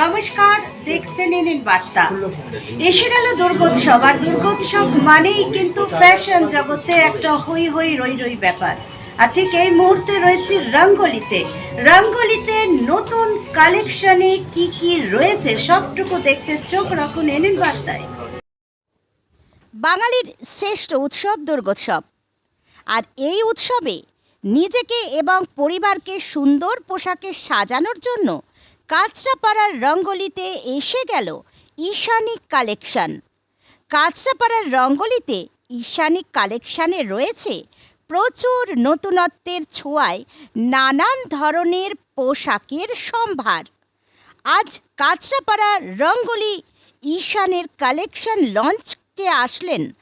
নমস্কার দেখছেন এনের বার্তা। এসে গেল দুর্গোৎসব আর দুর্গোৎসব মানেই কিন্তু ফ্যাশন জগতে একটা হই হই রই রই ব্যাপার। আর ঠিক এই মুহূর্তে রয়েছে রঙ্গলিতে। রঙ্গলিতে নতুন কালেকশনে কি কি রয়েছে সবটুকু দেখতে চোখ রাখুন এনের বার্তায়। বাঙালির শ্রেষ্ঠ উৎসব দুর্গোৎসব। আর এই উৎসবে নিজেকে এবং পরিবারকে সুন্দর পোশাকে সাজানোর জন্য কাঁচরাপাড়ার রঙ্গলিতে এসে গেল ঈশানী কালেকশন। কাঁচরাপাড়ার রঙ্গলিতে ঈশানী কালেকশানে রয়েছে প্রচুর নতুনত্বের ছোঁয়ায় নানান ধরনের পোশাকের সম্ভার। আজ কাঁচরাপাড়া রঙ্গলি ঈশানের কালেকশন লঞ্চে আসলেন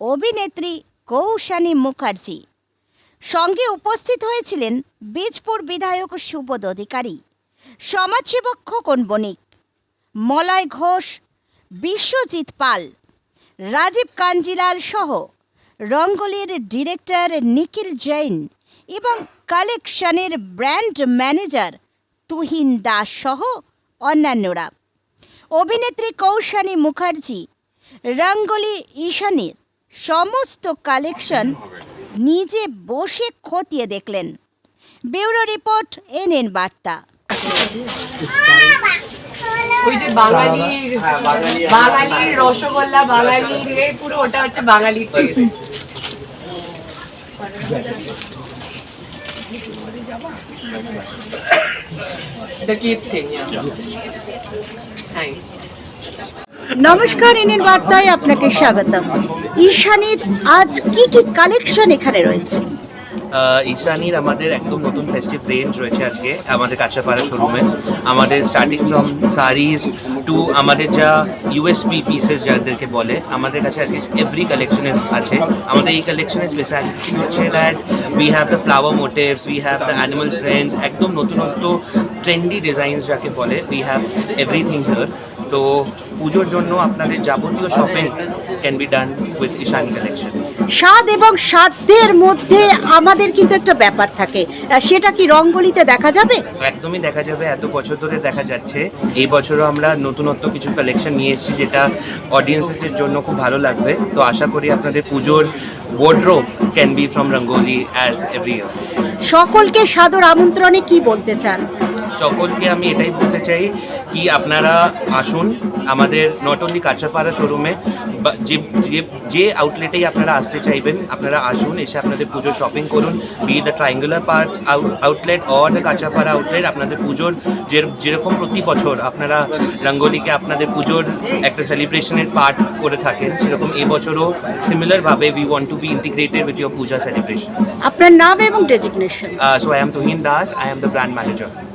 অভিনেত্রী কৌশানী মুখার্জি। সঙ্গে উপস্থিত হয়েছিলেন বীজপুর বিধায়ক সুবোধ অধিকারী। সমাজসেবক খোকন বণিক? মলয় ঘোষ, বিশ্বজিৎ পাল, রাজীব কাঞ্জিলাল সহ রঙ্গলির ডিরেক্টর নিখিল জৈন এবং কালেকশনের ব্র্যান্ড ম্যানেজার তুহিন দাস সহ অন্যান্যরা। অভিনেত্রী কৌশানী মুখার্জি, রঙ্গলি ঈশানীর সমস্ত কালেকশন নিজে বসে খতিয়ে দেখলেন। ব্যুরো রিপোর্ট এনএন বার্তা। ওই যে বাঙালির বাঙালির রসগোল্লা বাঙালির এ পুরো ওটা হচ্ছে বাঙালির The cute thing, yeah. Thanks. নমস্কার এনের বার্তায় আপনাকে স্বাগতম ঈশানীর আজ কি কি কালেকশন এখানে রয়েছে ঈশানীর আমাদের একদম নতুন ফেস্টিভ রেঞ্জ রয়েছে আজকে আমাদের কাঁচাপাড়া শোরুমে আমাদের স্টার্টিং ফ্রম সারিজ টু আমাদের যা ইউএসপি পিসেস যাদেরকে বলে, আমাদের কাছে আজকে এভরি কালেকশন আছে। আমাদের এই কালেকশনের স্পেশালিটি হচ্ছে that we have the flower motifs we have the animal prints একদম নতুনত্ব ট্রেন্ডি ডিজাইনস যাকে বলে উই হ্যাভ এভরিথিং হিয়ার তো পুজোর জন্য আপনাদের যাবতীয় shopping can be done with Ishani collection স্বাদ এবং সাধ্যের মধ্যে আমাদের কিন্তু একটা ব্যাপার থাকে। সেটা কি রঙ্গলিতে দেখা যাবে? একদমই দেখা যাবে। এত বছর ধরে দেখা যাচ্ছে। এই বছরও আমরা নতুনত্ব কিছু কালেকশন নিয়ে এসেছি যেটা অডিয়েন্সেসের জন্য খুব ভালো লাগবে। তো আশা করি আপনাদের পুজোর wardrobe can be from Rangoli as every year সকলকে সাদর আমন্ত্রণে কি বলতে চান? সকলকে আমি এটাই বলতে চাই কি আপনারা আসুন আমাদের নট অনলি কাঁচাপাড়া শোরুমে যে যে যে আউটলেটেই আপনারা আসতে চাইবেন আপনারা আসুন এসে আপনাদের পুজোর শপিং করুন be the Triangular Park outlet or the Kanchrapara outlet আপনাদের পুজোর যে যেরকম প্রতি বছর আপনারা রঙ্গোলিকে আপনাদের পুজোর একটা সেলিব্রেশনের পার্ট করে থাকেন সেরকম এবছরও সিমিলারভাবে we want to be integrated with your puja celebration আপনার নাম এবং designation so I am Tuhin Das I am the brand manager